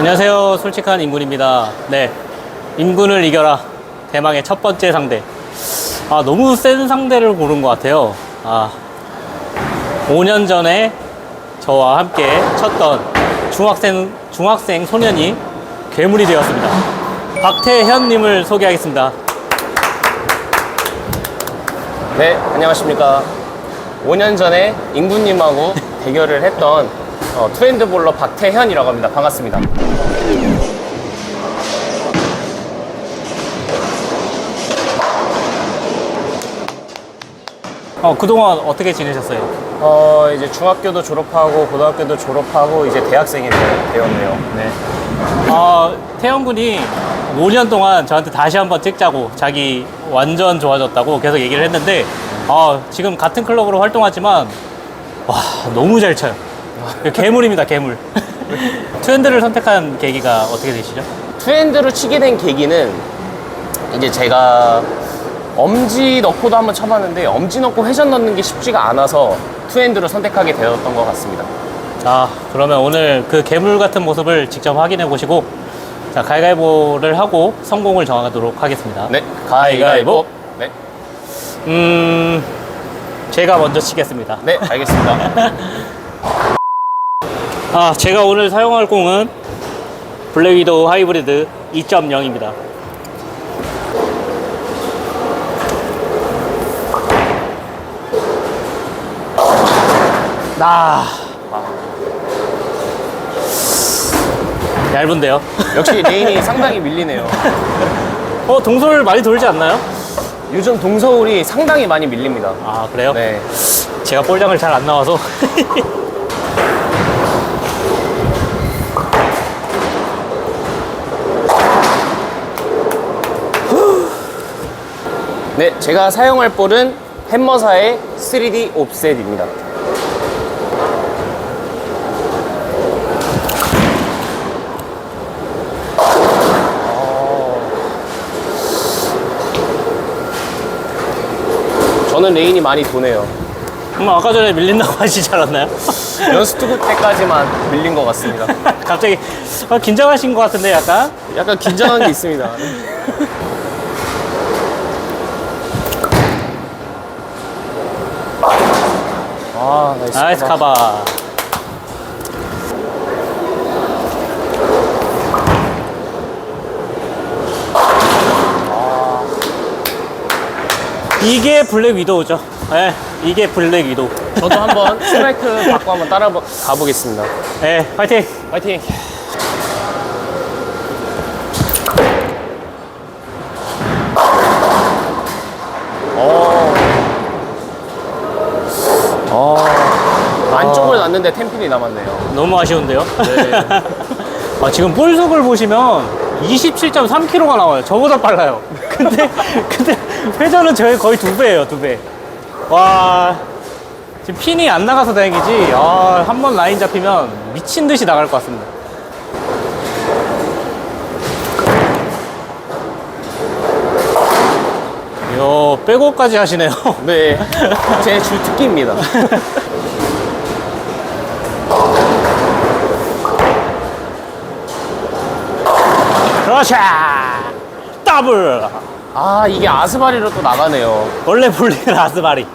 안녕하세요. 솔직한 인군입니다. 네. 인군을 이겨라. 대망의 첫 번째 상대. 아, 너무 센 상대를 고른 것 같아요. 아. 5년 전에 저와 함께 쳤던 중학생, 중학생 소년이 괴물이 되었습니다. 박태현님을 소개하겠습니다. 네, 안녕하십니까. 5년 전에 인구님하고 대결을 했던 어, 투핸드볼러 박태현이라고 합니다. 반갑습니다. 어, 그동안 어떻게 지내셨어요? 어, 이제 중학교도 졸업하고 고등학교도 졸업하고 이제 대학생이 되- 되었네요. 네. 아, 태영 군이 5년 동안 저한테 다시 한번 찍자고 자기 완전 좋아졌다고 계속 얘기를 했는데 아, 지금 같은 클럽으로 활동하지만 와, 너무 잘 쳐요. 괴물입니다, 괴물. 트렌드를 선택한 계기가 어떻게 되시죠? 투핸드로 치게 된 계기는 이제 제가 엄지 넣고도 한번 쳐봤는데 엄지 넣고 회전 넣는 게 쉽지가 않아서 투핸드로 선택하게 되었던 것 같습니다. 자, 그러면 오늘 그 괴물 같은 모습을 직접 확인해 보시고 자, 가위가위보를 하고 성공을 정하도록 하겠습니다. 네, 가위가위보. 네, 음, 제가 먼저 치겠습니다. 네, 알겠습니다. 아, 제가 오늘 사용할 공은 블랙 위도우 하이브리드 2.0입니다. 나 얇은데요? 역시 레인이 상당히 밀리네요. 어, 동솔 많이 돌지 않나요? 요즘 동서울이 상당히 많이 밀립니다. 아, 그래요? 네. 제가 볼장을 잘 안 나와서. 네, 제가 사용할 볼은 햄머사의 3D 옵셋입니다. 저는 레인이 많이 도네요. 음, 아까 전에 밀린다고 하시지 않았나요? 연습 투구 때까지만 밀린 것 같습니다. 갑자기 어, 긴장하신 것 같은데 약간? 약간 긴장한 게 있습니다. 나이스. 카바. 이게 블랙 위도우죠. 네, 이게 블랙 위도우. 저도 한번 스트라이크 받고 한번 따라 가보겠습니다. 네, 화이팅! 파이팅! 어. 어. 놨는데 템핀이 남았네요. 너무 아쉬운데요? 네. 아, 지금 볼속을 보시면 27.3km가 나와요. 저보다 빨라요. 근데, 근데 회전은 저의 거의 두 배예요, 두 배. 와, 지금 핀이 안 나가서 다행이지. 아, 한 번 라인 잡히면 미친 듯이 나갈 것 같습니다. 이야, 백업까지 하시네요. 네. 제 주 특기입니다. 그렇죠! 더블! 아, 이게 아스바리로 또 나가네요. 원래 볼링은 아스바리.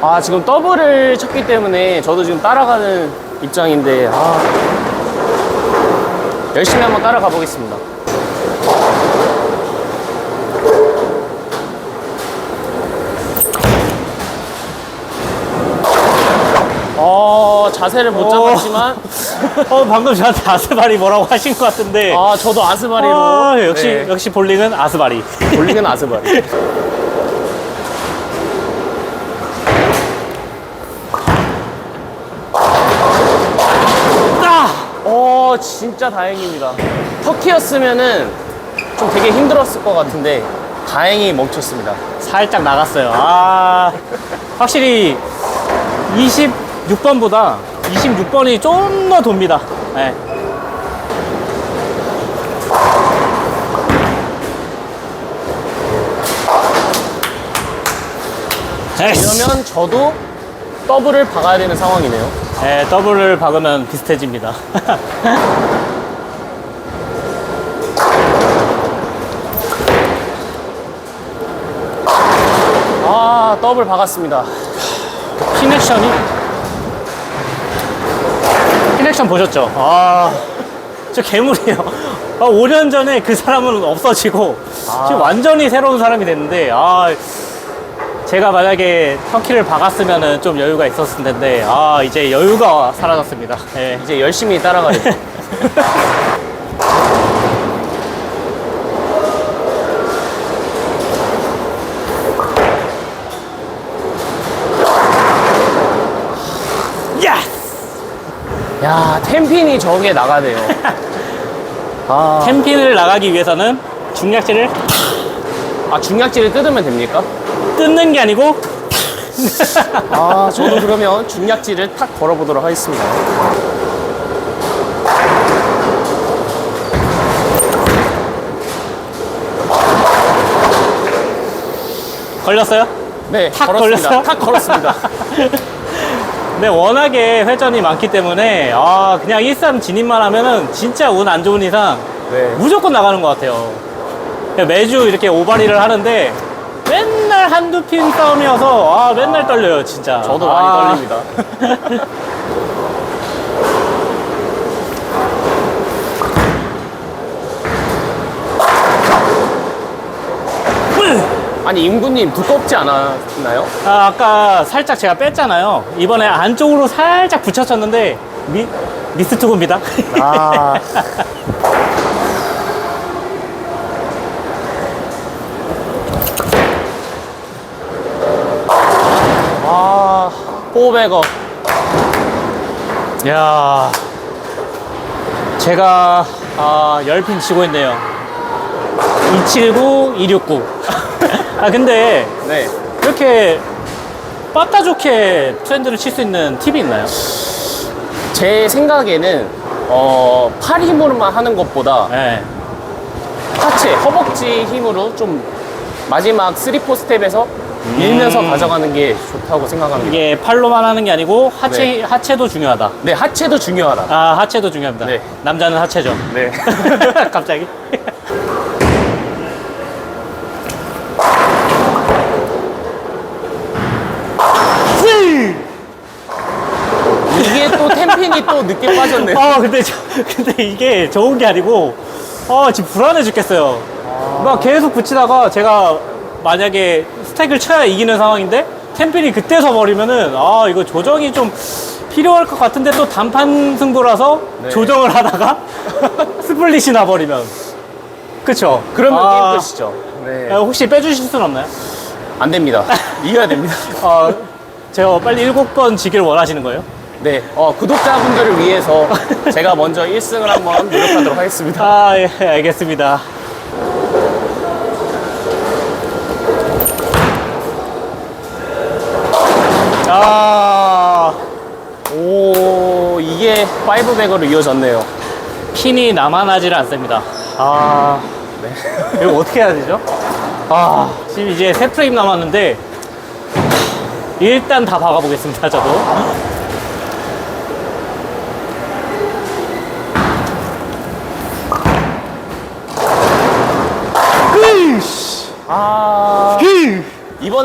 아, 지금 더블을 쳤기 때문에 저도 지금 따라가는 입장인데, 아. 열심히 한번 따라가 보겠습니다. 어, 자세를 못 잡았지만, 어, 방금 저한테 아스바리 뭐라고 하신 것 같은데. 아, 저도 아스바리로. 아, 역시, 네, 역시 볼링은 아스바리. 볼링은 아스바리. 아! 어, 진짜 다행입니다. 터키였으면은 좀 되게 힘들었을 것 같은데, 다행히 멈췄습니다. 살짝 나갔어요. 아, 확실히 26번보다 26번이 좀 더 돕니다. 네. 이러면 저도 더블을 박아야 되는 상황이네요. 네, 더블을 박으면 비슷해집니다. 아, 더블 박았습니다. 피네션이 핀 액션 보셨죠? 아, 저 괴물이에요. 아, 5년 전에 그 사람은 없어지고 지금 완전히 새로운 사람이 됐는데 아, 제가 만약에 터키를 박았으면 좀 여유가 있었을 텐데 아, 이제 여유가 사라졌습니다. 예. 이제 열심히 따라가야죠. 야, 템핀이 저게 나가네요. 아, 템핀을 나가기 위해서는 중약지를 아, 중약지를 뜯으면 됩니까? 뜯는 게 아니고 아, 저도 그러면 중약지를 탁 걸어보도록 하겠습니다. 걸렸어요? 네, 탁 걸었습니다. 걸렸어요? 탁 걸었습니다. 네, 워낙에 회전이 많기 때문에 아 그냥 일산 진입만 하면은 진짜 운 안 좋은 이상 네. 무조건 나가는 것 같아요. 매주 이렇게 오바리를 하는데 맨날 한두 핀 싸움이어서 아 맨날 떨려요 진짜. 저도 아, 많이 떨립니다. 아니, 임구님 두껍지 않았나요? 아, 아까 살짝 제가 뺐잖아요. 이번에 안쪽으로 살짝 붙였었는데 미 미스 투구입니다. 아. 아, 포백업. 야 제가 아, 10핀 치고 있네요. 279, 269. 아 근데 네. 이렇게 빠따 좋게 트렌드를 칠 수 있는 팁이 있나요? 제 생각에는, 어, 팔 힘으로만 하는 것보다 네. 하체, 허벅지 힘으로 좀 마지막 3, 4 스텝에서 밀면서 가져가는 게 좋다고 생각합니다. 이게 팔로만 하는 게 아니고 하체 하체도 중요하다. 네, 하체도 중요하다. 아 하체도 중요합니다. 네. 남자는 하체죠. 네. 갑자기. 이게 또 템핀이 또 늦게 빠졌네요. 아 근데 저, 근데 이게 좋은 게 아니고 아 지금 불안해 죽겠어요. 막 계속 붙이다가 제가 만약에 스택을 쳐야 이기는 상황인데 템필이 그때 서버리면은 아 이거 조정이 좀 필요할 것 같은데 또 단판 승부라서 네. 조정을 하다가 스플릿이 나버리면 그쵸? 그러면 아, 게임 끝이죠. 네. 아, 혹시 빼주실 수는 없나요? 안 됩니다. 이겨야 됩니다. 아, 제가 빨리 일곱 번 지길 원하시는 거예요? 네. 어, 구독자분들을 위해서 제가 먼저 1승을 한번 노력하도록 하겠습니다. 아, 예, 알겠습니다. 아, 오, 이게 5백으로 이어졌네요. 핀이 남아나질 않습니다. 아, 네. 이거 어떻게 해야 되죠? 아, 지금 이제 세 프레임 남았는데, 일단 다 박아보겠습니다, 저도.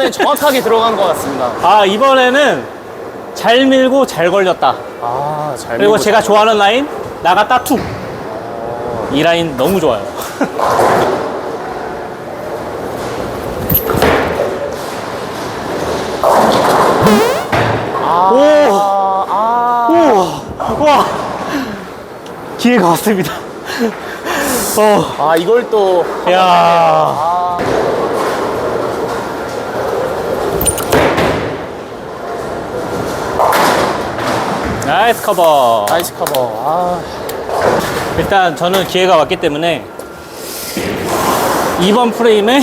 이번엔 정확하게 들어간 것 같습니다. 아, 이번에는 잘 밀고 잘 걸렸다. 아, 잘 그리고 밀고 제가 잘- 좋아하는 라인 나갔다 툭. 이 라인 너무 좋아요. 아, 아, 와, 기회가 왔습니다. 어, 아, 이걸 또. 야, 나이스 커버. 나이스 커버. 아, 일단 저는 기회가 왔기 때문에 이번 프레임에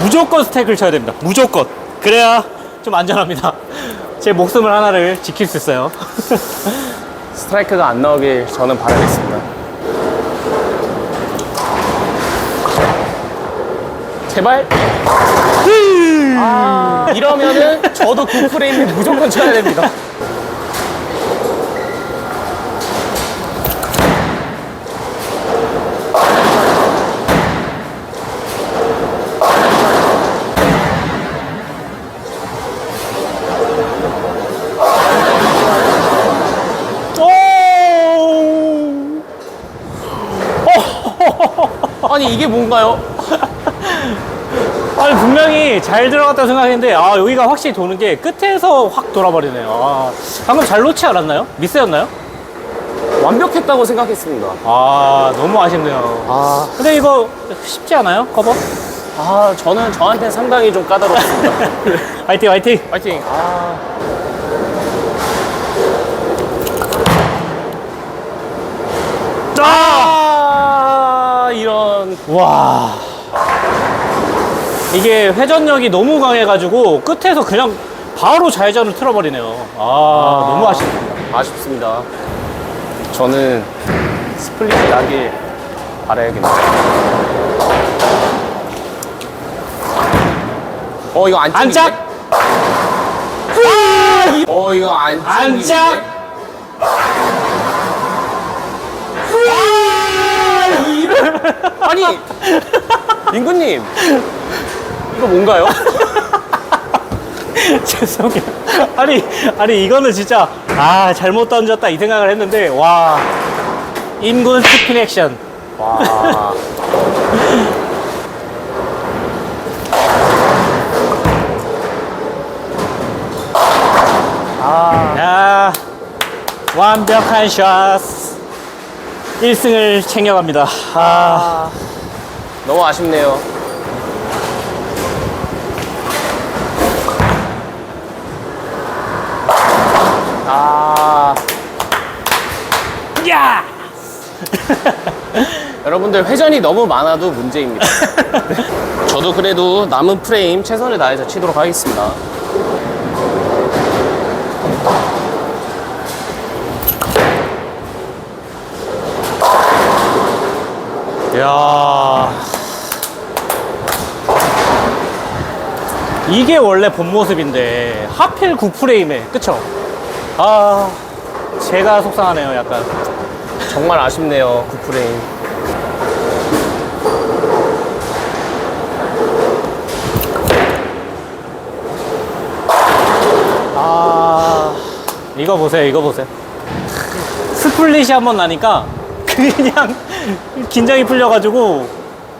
무조건 스택을 쳐야 됩니다. 무조건. 그래야 좀 안전합니다. 제 목숨을 하나를 지킬 수 있어요. 스트라이크가 안 나오길 저는 바라겠습니다. 제발. 아, 이러면은 저도 그 프레임에 무조건 쳐야 됩니다. 아니 이게 뭔가요? 아니 분명히 잘 들어갔다고 생각했는데 아 여기가 확실히 도는 게 끝에서 확 돌아버리네요. 아, 방금 잘 놓지 않았나요? 미스였나요? 완벽했다고 생각했습니다. 아 너무 아쉽네요. 아, 근데 이거 쉽지 않아요? 커버? 아 저는 저한테 상당히 좀 까다롭습니다. 화이팅 화이팅! 파이팅. 아. 아, 이런. 와 이게 회전력이 너무 강해가지고 끝에서 그냥 바로 좌회전을 틀어버리네요. 아, 너무 아쉽습니다. 아쉽습니다. 저는 스플릿이 나길 바라야겠네요. 어, 이거 안 안짝! 어, 이거 안 안짝! 아니, 민구님. 이거 뭔가요? 죄송해요. 아니, 아니, 이거는 진짜, 아, 잘못 던졌다 이 생각을 했는데, 와. 인군 스핀 액션. 와. 야, 완벽한 샷. 1승을 챙겨갑니다. 아, 너무 아쉽네요. 아, 야! 여러분들 회전이 너무 많아도 문제입니다. 네. 저도 그래도 남은 프레임 최선을 다해서 치도록 하겠습니다. 야 이게 원래 본 모습인데 하필 9프레임에 그쵸? 아 제가 속상하네요 약간 정말 아쉽네요. 9프레임. 아 이거 보세요 이거 보세요 스플릿이 한번 나니까 그냥 긴장이 풀려가지고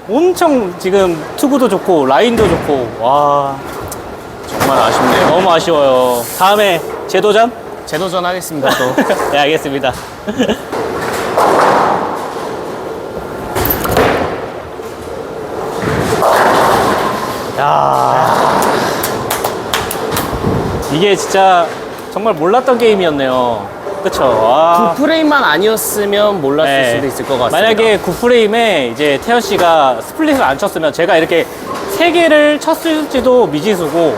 엄청 지금 투구도 좋고 라인도 좋고 와 정말 아쉽네요. 너무 아쉬워요 다음에 재도전? 재도전 하겠습니다, 또. 네 알겠습니다 야 이게 진짜 정말 몰랐던 게임이었네요 그쵸 와. 9프레임만 아니었으면 몰랐을 네. 수도 있을 것 같습니다. 만약에 9프레임에 이제 태연 씨가 스플릿을 안 쳤으면 제가 이렇게 세 개를 쳤을지도 미지수고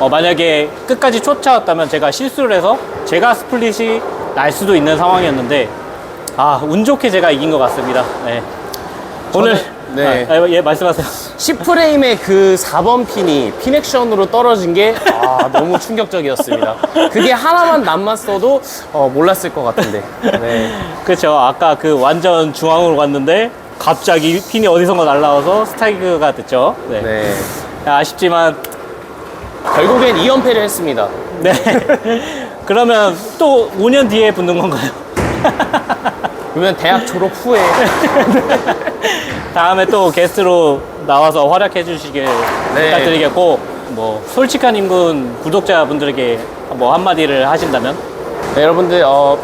어, 만약에 끝까지 쫓아왔다면 제가 실수를 해서 제가 스플릿이 날 수도 있는 상황이었는데 아 운 좋게 제가 이긴 것 같습니다. 네. 오늘 네. 아, 아, 예 말씀하세요. 10프레임의 그 4번 핀이 핀액션으로 떨어진 게 아, 너무 충격적이었습니다. 그게 하나만 남았어도 어, 몰랐을 것 같은데. 네. 그렇죠. 아까 그 완전 중앙으로 갔는데 갑자기 핀이 어디선가 날라와서 스타이크가 됐죠. 네. 네. 아쉽지만 결국엔 2연패를 했습니다. 네. 그러면 또 5년 뒤에 붙는 건가요? 그러면 대학 졸업 후에 다음에 또 게스트로 나와서 활약해 주시길 네. 부탁드리겠고 뭐 솔직한 인군 구독자분들에게 뭐 한마디를 하신다면 네, 여러분들 어,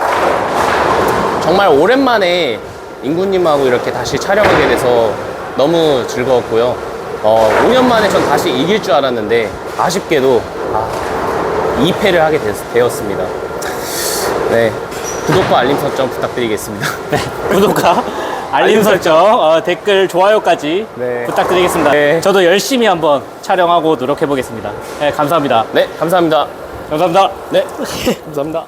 정말 오랜만에 인구님하고 이렇게 다시 촬영하게 돼서 너무 즐거웠고요. 어, 5년 만에 전 다시 이길 줄 알았는데 아쉽게도 아, 2패를 하게 됐, 습니다 네, 구독과 알림 설정 부탁드리겠습니다. 네, 구독과 알림 설정, 어, 댓글, 좋아요까지 네. 부탁드리겠습니다. 네. 저도 열심히 한번 촬영하고 노력해 보겠습니다. 네, 감사합니다. 네, 감사합니다. 감사합니다. 네, 감사합니다.